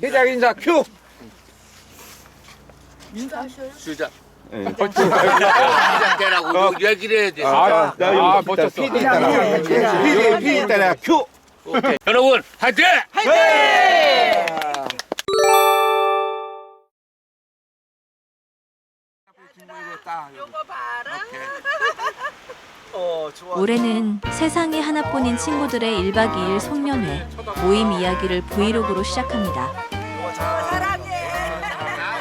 시작 인사 큐. 수작. 예. 시작되라고 얘기를 해야 돼. 아, 나 여기 아, 있다. 멋졌어. PD 있잖아. PD PD 있잖아. 큐. 오케이. 여러분, 화이팅! 올해는 세상에 하나뿐인 친구들의 1박 2일 송년회 모임 이야기를 브이로그로 시작합니다.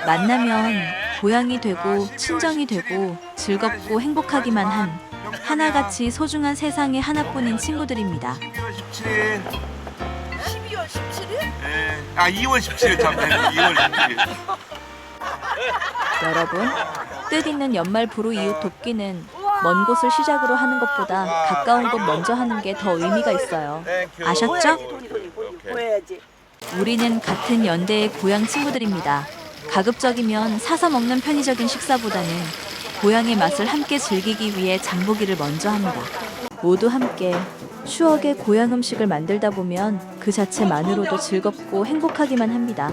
만나면 고향이 되고 친정이 되고 즐겁고 행복하기만 한 하나같이 소중한 세상에 하나뿐인 친구들입니다. 17일. 12월 17일? 예. 아 2월 17일 참 되네. 2월 17일. 여러분, 뜻 있는 연말 불우 이웃 돕기는 먼 곳을 시작으로 하는 것보다 가까운 곳 먼저 하는 게 더 의미가 있어요. 아셨죠? 보여야지. 우리는 같은 연대의 고향 친구들입니다. 가급적이면 사서 먹는 편의적인 식사보다는 고향의 맛을 함께 즐기기 위해 장보기를 먼저 합니다. 모두 함께 추억의 고향 음식을 만들다 보면 그 자체만으로도 즐겁고 행복하기만 합니다.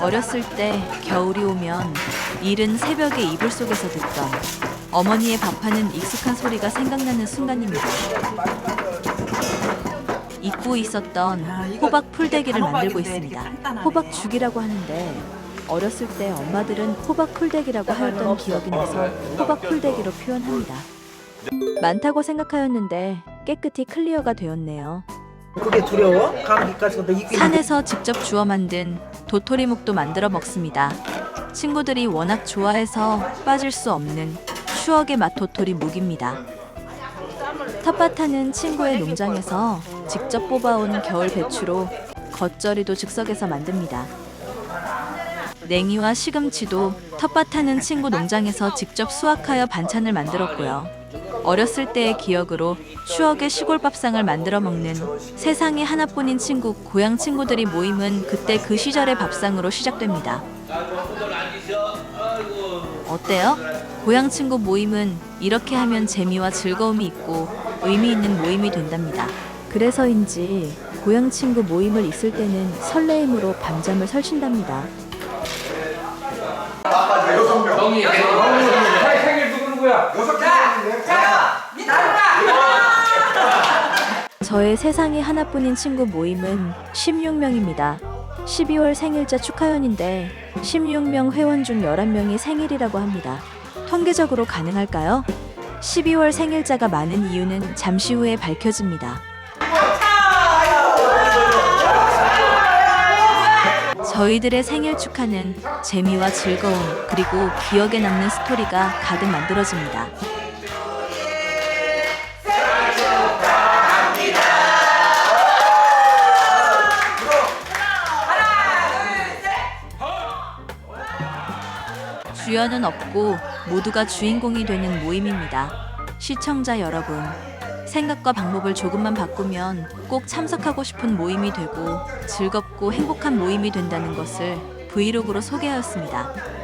어렸을 때 겨울이 오면 이른 새벽에 이불 속에서 듣던 어머니의 밥하는 익숙한 소리가 생각나는 순간입니다. 잊고 있었던 호박 풀대기를 만들고 있습니다. 호박 죽이라고 하는데 어렸을 때 엄마들은 호박 풀대기라고 하였던 기억이 나서 호박 풀대기로 표현합니다. 많다고 생각하였는데 깨끗이 클리어가 되었네요. 그게 두려워? 감기까지 산에서 직접 주워 만든 도토리묵도 만들어 먹습니다. 친구들이 워낙 좋아해서 빠질 수 없는 추억의 맛 도토리 묵입니다. 텃밭하는 친구의 농장에서 직접 뽑아온 겨울 배추로 겉절이도 즉석에서 만듭니다. 냉이와 시금치도 텃밭하는 친구 농장에서 직접 수확하여 반찬을 만들었고요. 어렸을 때의 기억으로 추억의 시골 밥상을 만들어 먹는 세상에 하나뿐인 친구 고향 친구들이 모임은 그때 그 시절의 밥상으로 시작됩니다. 어때요? 고향 친구 모임은 이렇게 하면 재미와 즐거움이 있고 의미 있는 모임이 된답니다. 그래서인지 고향 친구 모임을 있을 때는 설레임으로 밤잠을 설친답니다. 정이 생일 누구 누구야? 저의 세상에 하나뿐인 친구 모임은 16명입니다. 12월 생일자 축하연인데 16명 회원 중 11명이 생일이라고 합니다. 통계적으로 가능할까요? 12월 생일자가 많은 이유는 잠시 후에 밝혀집니다. 저희들의 생일 축하는 재미와 즐거움 그리고 기억에 남는 스토리가 가득 만들어집니다. 주연은 없고 모두가 주인공이 되는 모임입니다. 시청자 여러분, 생각과 방법을 조금만 바꾸면 꼭 참석하고 싶은 모임이 되고 즐겁고 행복한 모임이 된다는 것을 브이로그로 소개하였습니다.